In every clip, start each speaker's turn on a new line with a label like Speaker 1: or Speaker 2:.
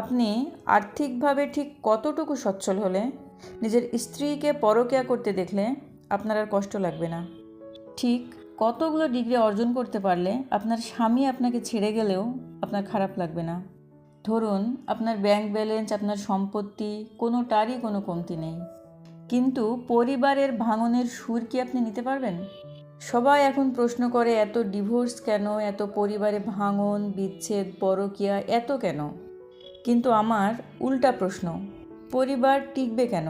Speaker 1: আপনি আর্থিকভাবে ঠিক কতটুকু সচ্ছল হলে, নিজের স্ত্রীকে পরকেয়া করতে দেখলে আপনার আর কষ্ট লাগবে না। ঠিক কতগুলো ডিগ্রি অর্জন করতে পারলে আপনার স্বামী আপনাকে ছেড়ে গেলেও আপনার খারাপ লাগবে না। ধরুন, আপনার ব্যাংক ব্যালেন্স আপনার সম্পত্তি কোনোটারই কোনো কমতি নেই। কিন্তু পরিবারের ভাঙনের সুর কি আপনি নিতে পারবেন? সবাই এখন প্রশ্ন করে, এত ডিভোর্স কেন? এত পরিবারে ভাঙন, বিচ্ছেদ, পরকিয়া, এত কেন? কিন্তু আমার উল্টা প্রশ্ন, পরিবার টিকবে কেন?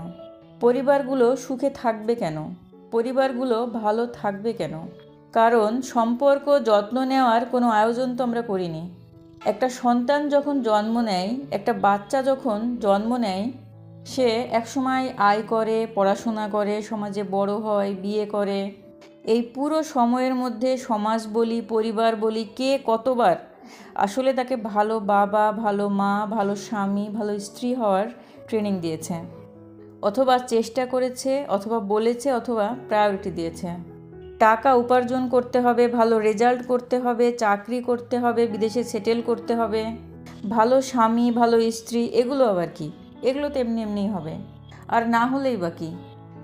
Speaker 1: পরিবারগুলো সুখে থাকবে কেন? পরিবারগুলো ভালো থাকবে কেন? কারণ সম্পর্ক যত্ন নেওয়ার কোনো আয়োজন তো আমরা করিনি। একটা সন্তান যখন জন্ম নেয়, একটা বাচ্চা যখন জন্ম নেয়, সে একসময় আয় করে, পড়াশোনা করে, সমাজে বড় হয়, বিয়ে করে। এই পুরো সময়ের মধ্যে সমাজ বলি, পরিবার বলি, কে কতবার আসলে তাকে ভালো বাবা, ভালো মা, ভালো স্বামী, ভালো স্ত্রী হওয়ার ট্রেনিং দিয়েছে। অথবা চেষ্টা করেছে, অথবা বলেছে, অথবা প্রায়োরিটি দিয়েছে। টাকা উপার্জন করতে হবে, ভালো রেজাল্ট করতে হবে, চাকরি করতে হবে, বিদেশে সেটেল করতে হবে। ভালো স্বামী, ভালো স্ত্রী, এগুলো আবার কি? এগুলো তো এমনি এমনিই হবে। আর না হলেই বা কি?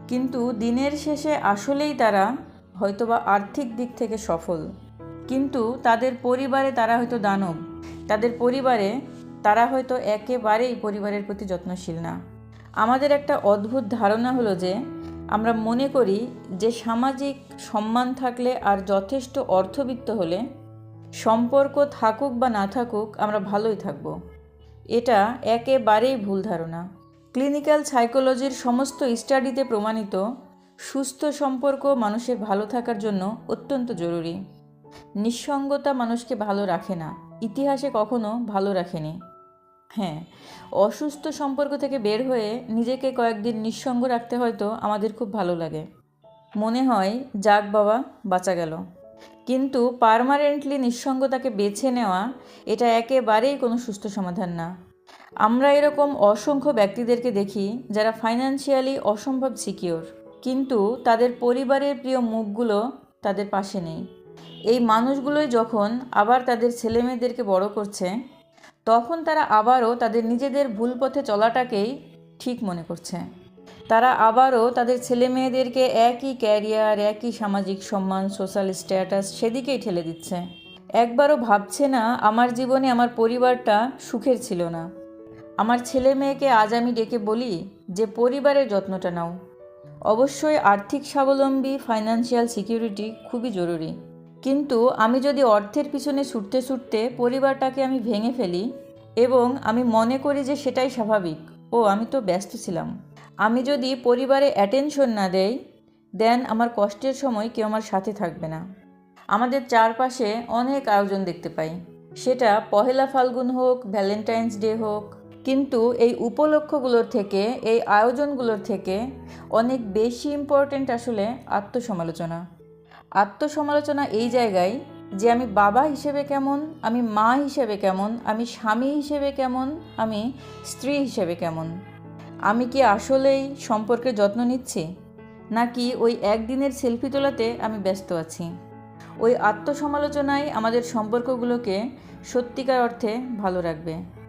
Speaker 1: কিন্তু দিনের শেষে আসলেই তারা হয়তোবা আর্থিক দিক থেকে সফল। কিন্তু তাদের পরিবারে তারা হয়তো দানব। তাদের পরিবারে তারা হয়তো একেবারেই পরিবারের প্রতি যত্নশীল না। আমাদের একটা অদ্ভুত ধারণা হলো যে, আমরা মনে করি যে সামাজিক সম্মান থাকলে আর যথেষ্ট অর্থবিত্ত হলে সম্পর্ক থাকুক বা না থাকুক, আমরা ভালোই থাকব। এটা একেবারেই ভুল ধারণা। ক্লিনিক্যাল সাইকোলজির সমস্ত স্টাডিতে প্রমাণিত সুস্থ সম্পর্ক মানুষের ভালো থাকার জন্য অত্যন্ত জরুরি। নিঃসঙ্গতা মানুষকে ভালো রাখে না, ইতিহাসে কখনো ভালো রাখেনি। হ্যাঁ অসুস্থ সম্পর্ক থেকে বের হয়ে নিজেকে কয়েকদিন নিঃসঙ্গ রাখতে হয়তো আমাদের খুব ভালো লাগে। মনে হয়, যাক বাবা, বাঁচা গেল। কিন্তু পারমানেন্টলি নিঃসঙ্গতাকে বেছে নেওয়া, এটা একেবারেই কোনো সুস্থ সমাধান না। আমরা এরকম অসংখ্য ব্যক্তিদেরকে দেখি যারা ফাইন্যান্সিয়ালি অসম্ভব সিকিওর কিন্তু তাদের পরিবারের প্রিয় মুখগুলো তাদের পাশে নেই। এই মানুষগুলোই যখন আবার তাদের ছেলেমেয়েদেরকে বড় করছে, তখন তারা আবারও তাদের নিজেদের ভুল পথে চলাটাকেই ঠিক মনে করছে। তারা আবারও তাদের ছেলে মেয়েদেরকে একই ক্যারিয়ার, একই সামাজিক সম্মান, সোশ্যাল স্ট্যাটাস সেদিকেই ঠেলে দিচ্ছে। একবারও ভাবছে না, আমার জীবনে আমার পরিবারটা সুখের ছিল না। আমার ছেলে মেয়েকে আজ আমি ডেকে বলি যে, পরিবারের যত্নটা নাও। অবশ্যই আর্থিক স্বাবলম্বী ফাইন্যান্সিয়াল সিকিউরিটি খুবই জরুরি। কিন্তু আমি যদি অর্থের পিছনে ছুটতে ছুটতে পরিবারটাকে আমি ভেঙে ফেলি এবং আমি মনে করি যে সেটাই স্বাভাবিক, ও আমি তো ব্যস্ত ছিলাম। আমি যদি পরিবারে অ্যাটেনশন না দেই দেন আমার কষ্টের সময় কেউ আমার সাথে থাকবে না। আমাদের চারপাশে অনেক আয়োজন দেখতে পাই। সেটা পহেলা ফাল্গুন হোক, ভ্যালেন্টাইন্স ডে হোক, কিন্তু এই উপলক্ষগুলোর থেকে, এই আয়োজনগুলোর থেকে অনেক বেশি ইম্পর্ট্যান্ট আসলে আত্মসমালোচনা। আত্মসমালোচনা এই জায়গায় যে আমি বাবা হিসেবে কেমন, আমি মা হিসেবে কেমন, আমি স্বামী হিসেবে কেমন, আমি স্ত্রী হিসেবে কেমন? আমি কি আসলেই সম্পর্কে যত্ন নিচ্ছি? নাকি ওই একদিনের সেলফি তোলাতে আমি ব্যস্ত আছি? ওই আত্মসমালোচনাই আমাদের সম্পর্কগুলোকে সত্যিকার অর্থে ভালো রাখবে।